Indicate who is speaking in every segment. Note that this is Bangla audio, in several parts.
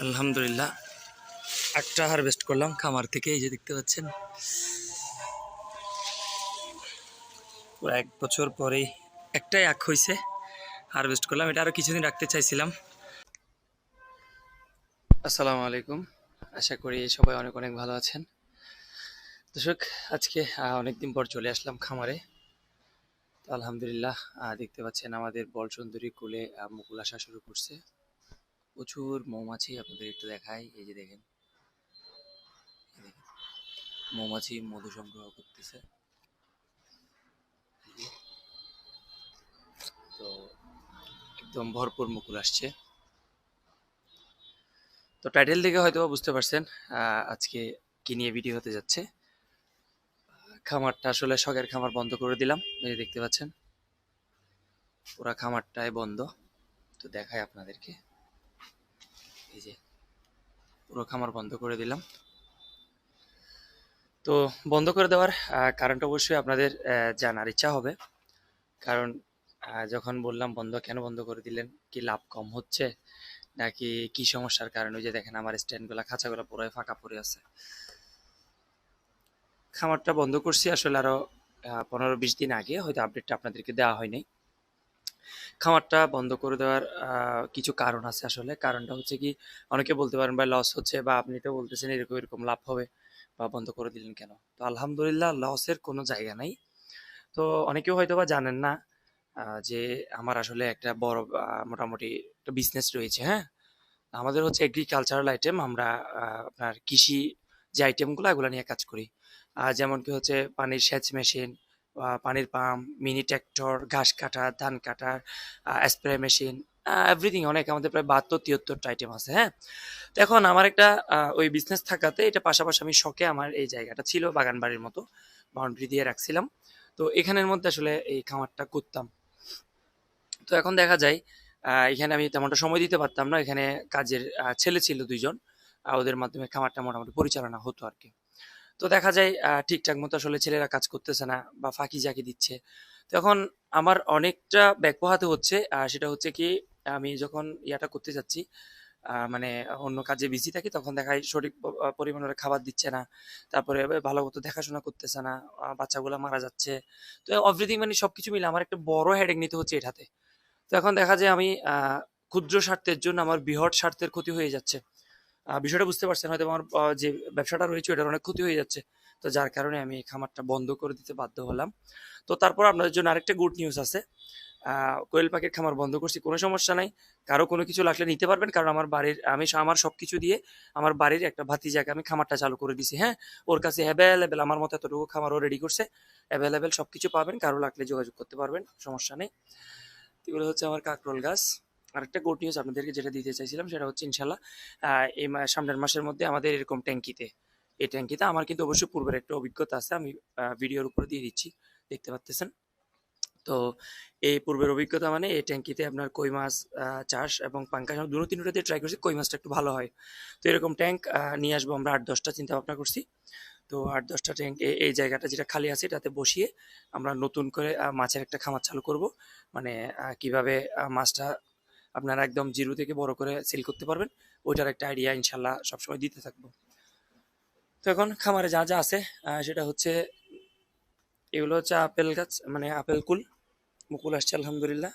Speaker 1: আলহামদুলিল্লাহ। একটা হারভেস্ট করলাম, খামার থেকে এই যে দেখতে পাচ্ছেন। এক বছর পরেই একটাই আখ হয়েছে হারভেস্ট করলাম। এটা আরও কিছুদিন রাখতে চাইছিলাম। আসসালামু আলাইকুম। আশা করি সবাই অনেক অনেক ভালো আছেন। দর্শক, আজকে অনেক দিন পর চলে আসলাম খামারে। তো আলহামদুলিল্লাহ দেখতে পাচ্ছেন আমাদের বল সুন্দরী কুলে মুকুল আসা শুরু করছে। প্রচুর মৌমাছি আপনাদের একটু দেখাই, এই যে দেখেন। মৌমাছি মধু সংগ্রহ করতেছে। তো একদম ভরপুর মুকুল আসছে। তো টাইটেল দেখে হয়তো বুঝতে পারছেন আজকে কি নিয়ে ভিডিও হতে যাচ্ছে। খামারটা আসলে শখের খামার বন্ধ করে দিলাম, এই দেখতে পাচ্ছেন। পুরা খামারটাই বন্ধ। তো দেখাই আপনাদেরকে। এই যে পুরো খামার বন্ধ করে দিলাম। তো বন্ধ করে দেওয়ার কারণটা অবশ্যই আপনাদের জানার ইচ্ছা হবে। কারণ যখন বললাম বন্ধ কেন বন্ধ করে দিলেন? কি লাভ কম হচ্ছে? নাকি কি সমস্যার কারণে? ওই যে দেখেন আমার স্ট্যান্ডগুলো খাঁচাগুলো পুরো ফাঁকা পড়ে আছে। খামারটা বন্ধ করছি আসলে আরও আহ, পনেরো বিশ দিন আগে হয়তো আপডেটটা আপনাদেরকে দেওয়া হয়নি। খামারটা বন্ধ করে দেওয়ার কিছু কারণ আছে আসলে। কারণটা হচ্ছে কি, অনেকে বলতে পারেন ভাই লস হচ্ছে বা আপনি তো বলতেছেন এরকম এরকম লাভ হবে বা বন্ধ করে দিলেন কেন? তো আলহামদুলিল্লাহ লসের কোনো জায়গা নাই। তো অনেকেও হয়তো বা জানেন না যে আমার আসলে একটা বড় মোটামুটি একটা বিজনেস রয়েছে হ্যাঁ? আমাদের হচ্ছে এগ্রিকালচারাল আইটেম আমরা আপনার কৃষি যে আইটেমগুলো এগুলো নিয়ে কাজ করি। যেমন কি হচ্ছে পানির সেচ মেশিন পানির পাম্প মিনি ট্র্যাক্টর ঘাস কাটা, ধান কাটার স্প্রে মেশিন এভরিথিং অনেক আমাদের প্রায় বাহাত্তর তিয়াত্তরটা আইটেম আছে হ্যাঁ? তো এখন আমার একটা ওই বিজনেস থাকাতে এটা পাশাপাশি আমি শখে আমার এই জায়গাটা ছিল, বাগান বাড়ির মতো বাউন্ডারি দিয়ে রাখছিলাম। তো এখানের মধ্যে আসলে এই খামারটা করতাম। তো এখন দেখা যায় এখানে আমি তেমনটা সময় দিতে পারতাম না, এখানে কাজের ছেলে ছিল দুইজন ওদের মাধ্যমে খামারটা মোটামুটি পরিচালনা হতো আর কি তো দেখা যায় ঠিকঠাক মতো আসলে ছেলেরা কাজ করতেছে না বা ফাঁকি জাকি দিচ্ছে। তখন আমার অনেকটা ব্যাক হচ্ছে আর সেটা হচ্ছে কি, আমি যখন ইয়াটা করতে যাচ্ছি মানে অন্য কাজে বিজি থাকি, তখন দেখায় সঠিক পরিমাণের খাবার দিচ্ছে না। তারপরে ভালো মতো দেখাশোনা করতেছে না বাচ্চাগুলো মারা যাচ্ছে। তো এভরিথিং মানে সবকিছু মিলে আমার একটা বড় হেডেক নিতে হচ্ছে এটাতে। তো এখন দেখা যায় আমি ক্ষুদ্র স্বার্থের জন্য আমার বৃহৎ স্বার্থের ক্ষতি হয়ে যাচ্ছে। বিষয়টা বুঝতে পারছেন হয়তো আমার যে ব্যবসাটা রয়েছে ওটার অনেক ক্ষতি হয়ে যাচ্ছে। তো যার কারণে আমি এই খামারটা বন্ধ করে দিতে বাধ্য হলাম। তো তারপর আপনাদের জন্য আরেকটা গুড নিউজ আছে। কোয়েল পাখির খামার বন্ধ করছি, কোনো সমস্যা নাই। কারও কোনো কিছু লাগলে নিতে পারবেন, কারণ আমার বাড়ির, আমি আমার সব কিছু দিয়ে আমার বাড়ির একটা ভাতিজাকে আমি খামারটা চালু করে দিছি। হ্যাঁ ওর কাছে অ্যাভেলেবেল আমার মতো এতটুকু খামারও রেডি করছে। অ্যাভেলেবেল সব কিছু পাবেন, কারও লাগলে যোগাযোগ করতে পারবেন, সমস্যা নেই। এগুলো হচ্ছে আমার কাকরোল গাছ। আরেকটা গুড নিউজ আপনাদেরকে যেটা দিতে চাইছিলাম সেটা হচ্ছে ইনশাল্লাহ এই সামনের মাসের মধ্যে আমাদের এরকম ট্যাঙ্কিতে, এই ট্যাঙ্কিতে আমার কিন্তু অবশ্যই পূর্বের একটা অভিজ্ঞতা আছে, আমি ভিডিওর উপরে দিয়ে দিচ্ছি, দেখতে পাচ্তেছেন তো এই পূর্বের অভিজ্ঞতা মানে এই ট্যাঙ্কিতে আপনার কই মাছ চাষ এবং পাঙ্কাশ আমি দুটো তিনটাতে ট্রাই করছি, কই মাছটা একটু ভালো হয়। তো এরকম ট্যাঙ্ক নিয়ে আসব আমরা আট দশটা চিন্তা ভাবনা করছি। তো আট দশটা ট্যাঙ্ক এই জায়গাটা যেটা খালি আছে এটাতে বসিয়ে আমরা নতুন করে মাছের একটা খামার চালু করব। মানে কীভাবে মাছটা আপনারা একদম জিরো থেকে বড় করে সেল করতে পারবেন। ওইটার একটা আইডিয়া ইনশাল্লাহ সবসময় দিতে থাকব। তো এখন খামারে যা যা আছে সেটা হচ্ছে, এগুলো হচ্ছে আপেল গাছ মানে আপেল কুল। মুকুল আসছে, আলহামদুলিল্লাহ।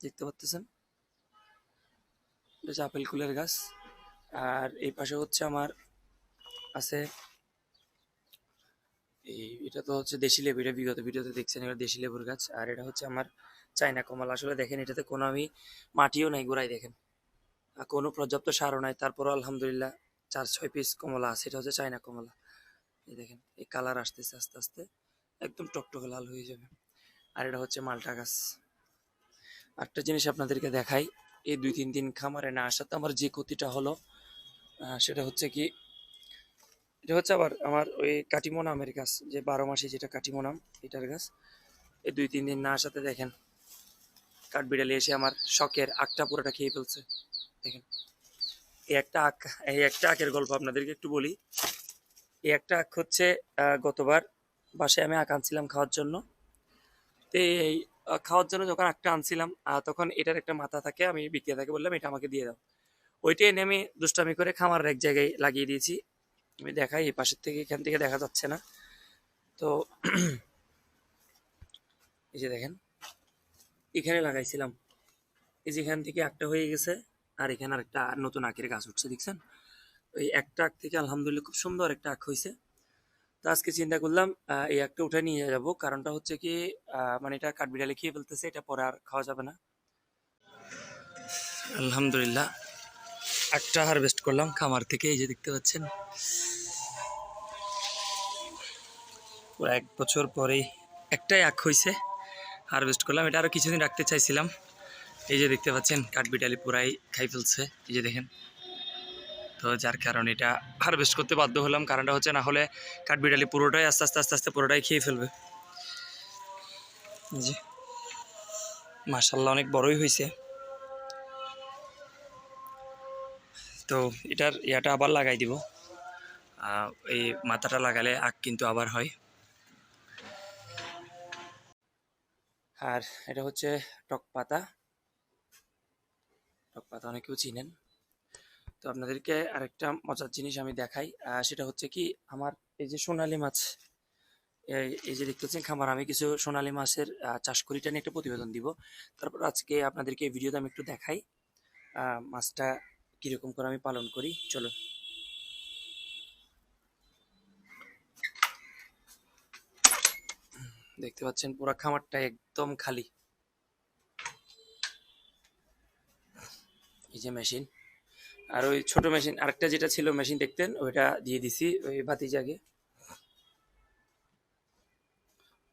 Speaker 1: দেখতে পাচ্তেছেন? এটা হচ্ছে আপেল কুলের গাছ। আর এই পাশে হচ্ছে আমার আছে, এই, এটা তো হচ্ছে দেশি লেবু, এটা বিগত ভিডিওতে দেখছেন এটা দেশি লেবুর গাছ। আর এটা হচ্ছে আমার চায়না কমলা। আসলে দেখেন, এটাতে কোনো আমি মাটিও নাই, গোড়ায় দেখেন। কোনো পর্যাপ্ত সারও নাই, তারপরও আলহামদুলিল্লাহ চার, ছয় পিস কমলা আছে, এটা হচ্ছে চায়না কমলা। এই দেখেন, এই কালার আসতেছে আস্তে আস্তে, একদম টকটকে লাল হয়ে যাবে। আর এটা হচ্ছে মালটা গাছ। একটা জিনিস আপনাদেরকে দেখাই, এই দুই, তিন দিন খামারে না আসাতে আমার যে ক্ষতিটা হলো সেটা হচ্ছে কি, এটা হচ্ছে আবার আমার ওই কাটিমোন আমের গাছ, যে বারো মাসে যেটা কাটিমোন আম এটার গাছ। এই দুই, তিন দিন না আসাতে দেখেন কাঠবিড়ালি এসে আমার শখের আখটা পুরোটা খেয়ে ফেলছে। দেখেন, এই একটা আখ, এই একটা আখের গল্প আপনাদেরকে একটু বলি। এই একটা আখ হচ্ছে গতবার বাসায় আমি আখ আনছিলাম খাওয়ার জন্য। তো এই খাওয়ার জন্য যখন আখটা আনছিলাম তখন এটার একটা মাথা থাকে, আমি বিক্রেতাকে বললাম, এটা আমাকে দিয়ে দাও। ওইটা এনে আমি দুষ্টামি করে খামার এক জায়গায় লাগিয়ে দিয়েছি। আমি দেখাই, এই পাশের থেকে এখান থেকে দেখা যাচ্ছে না। তো, এই যে দেখেন এখানে লাগাইছিলাম। এই যেখান থেকে একটা হয়ে গেছে, আর এখানে আরেকটা নতুন আখের গাছ উঠছে, দেখছেন? ওই একটা আখ থেকে আলহামদুলিল্লাহ খুব সুন্দর একটা আখ হয়েছে। তো আজকে চিন্তা করলাম এই একটা উঠে নিয়ে যাব। কারণটা হচ্ছে কি মানে এটা কাঠবিড়ালে খেয়ে ফেলতেছে, এটা পরে আর খাওয়া যাবে না। আলহামদুলিল্লাহ একটা হারভেস্ট করলাম খামার থেকে, এই যে দেখতে পাচ্ছেন। এক বছর পরেই একটাই আখ হয়েছে। হারভেস্ট করলাম। এটা আরও কিছুদিন রাখতে চাইছিলাম। এই যে দেখতে পাচ্ছেন, কাঠবিড়ালি পুরাই খাই ফেলছে। এই যে দেখেন। তো যার কারণে এটা হারভেস্ট করতে বাধ্য হলাম। কারণটা হচ্ছে না হলে কাঠবিড়ালি পুরোটাই আস্তে আস্তে আস্তে আস্তে পুরোটাই খেয়ে ফেলবে। যে। মার্শাল্লাহ অনেক বড়ই হয়েছে তো এটার ইয়াটা আবার লাগাই দিব। এই মাথাটা লাগালে আখ কিন্তু আবার হয়। আর এটা হচ্ছে টক পাতা। টক পাতা অনেকেও চিনেন। তো আপনাদেরকে আরেকটা মজার জিনিস আমি দেখাই সেটা হচ্ছে কি, আমার এই যে সোনালি মাছ, এই- যে দেখতে পাচ্ছেন খামার, আমি কিছু সোনালি মাছের চাষ করি, এটা নিয়ে একটা প্রতিবেদন দিব। তারপর আজকে আপনাদেরকে ভিডিওতে আমি একটু দেখাই মাছটা কীরকম করে আমি পালন করি। চলো দেখতে পাচ্ছেন পুরো খামারটা একদম খালি। এই যে মেশিন। আর ওই ছোট মেশিন, আরেকটা যেটা ছিল মেশিন দেখতেন, ওইটা দিয়ে দিছি ওই বাতি জাগে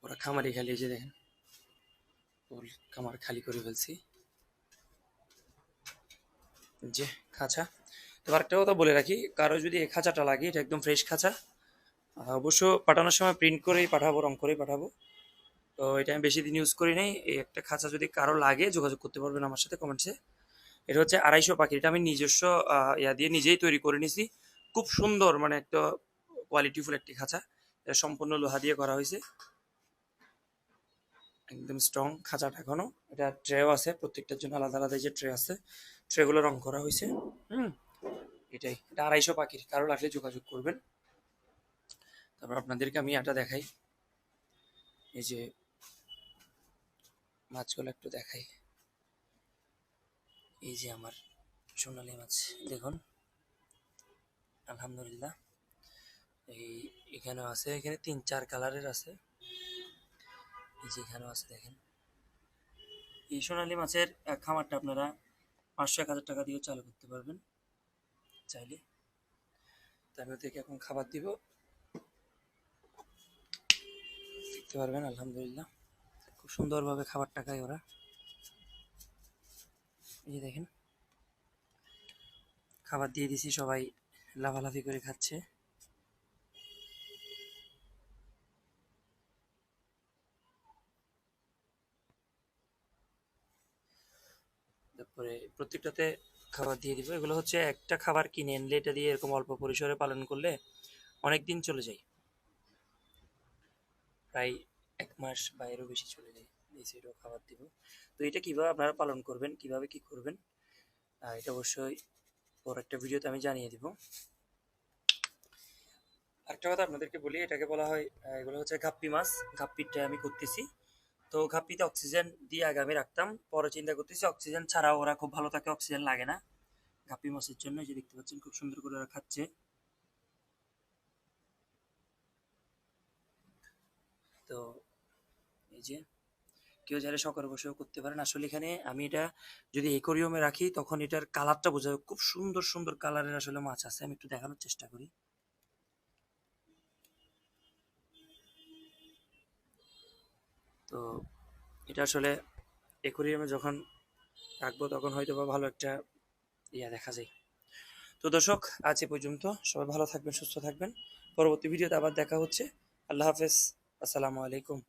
Speaker 1: ওরা খামারি খালি যে দেখেন। খামার খালি করে ফেলছি। যে খাঁচা। তো আরেকটা কথা বলে রাখি, কারও যদি এই খাঁচাটা লাগে, এটা একদম ফ্রেশ খাঁচা অবশ্য পাঠানোর সময় প্রিন্ট করেই পাঠাবো, রং করেই পাঠাবো। তো এটা আমি বেশি দিন ইউজ করি নাই। এই একটা খাঁচা যদি কারও লাগে, যোগাযোগ করতে পারবেন আমার সাথে কমেন্টসে এটা হচ্ছে আড়াইশো পাখি এটা আমি নিজস্ব ইয়া দিয়ে নিজেই তৈরি করে নিয়েছি খুব সুন্দর মানে একটা কোয়ালিটিফুল একটি খাঁচা। এটা সম্পূর্ণ লোহা দিয়ে করা হয়েছে। একদম স্ট্রং খাঁচাটা এখনও। এটা ট্রেও আছে, প্রত্যেকটার জন্য আলাদা আলাদা যে ট্রে আছে। ট্রেগুলো রং করা হয়েছে। হুম, এটাই। এটা আড়াইশো পাখির। কারও লাগলে যোগাযোগ করবেন। তারপর আপনাদেরকে আমি এটা দেখাই। এই যে মাছগুলো একটু দেখাই। এই যে আমার সোনালি মাছ, দেখুন। আলহামদুলিল্লাহ। এই এখানেও আছে, এখানে তিন চার কালারের আছে। এই যে এখানেও আছে, দেখেন। এই সোনালি মাছের খামারটা আপনারা পাঁচশো এক হাজার টাকা দিয়েও চালু করতে পারবেন। চাইলে। আমি ওদেরকে এখন খাবার দিব। দেখতে পারবেন, আলহামদুলিল্লাহ। খুব সুন্দরভাবে খাবারটা খায় ওরা। এই যে দেখেন। খাবার দিয়ে দিছি সবাই লাফালাফি করে খাচ্ছে। তারপরে প্রত্যেকটাতে খাবার দিয়ে দিব। এগুলো হচ্ছে একটা খাবার কিনে আনলে এটা দিয়ে এরকম অল্প পরিসরে পালন করলে অনেক দিন চলে যায়। প্রায় এক মাস বা এরও বেশি চলে যায় এই সাইডেও খাবার দিব। তো এটা কীভাবে আপনারা পালন করবেন, কীভাবে কি করবেন এটা অবশ্যই পর একটা ভিডিওতে আমি জানিয়ে দিব। আরেকটা কথা আপনাদেরকে বলি, এটাকে বলা হয় এগুলো হচ্ছে ঘাপ্পি মাছ। গাপ্পিটা আমি করতেছি। তো ঘাপ্পিতে অক্সিজেন দিয়ে আগে আমি রাখতাম, পরে চিন্তা করতেছি অক্সিজেন ছাড়াও ওরা খুব ভালো থাকে, অক্সিজেন লাগে না। ঘাপ্পি মাছের জন্য যে দেখতে পাচ্ছেন, খুব সুন্দর করে ওরা খাচ্ছে। তো এই যে কেউ চাইলে শখের বসেও করতে পারেন। আসলে এখানে আমি এটা যদি একুরিয়ামে রাখি, তখন এটার কালারটা বোঝা খুব সুন্দর সুন্দর কালারের আসলে মাছ আছে। আমি একটু দেখানোর চেষ্টা করি। তো এটা আসলে একুরিয়ামে যখন রাখব, তখন হয়তো বা ভালো একটা ইয়া দেখা যায়। তো দর্শক, আজ এ পর্যন্ত। সবাই ভালো থাকবেন, সুস্থ থাকবেন। পরবর্তী ভিডিওতে আবার দেখা হচ্ছে। আল্লাহ হাফেজ। আসসালামু আলাইকুম।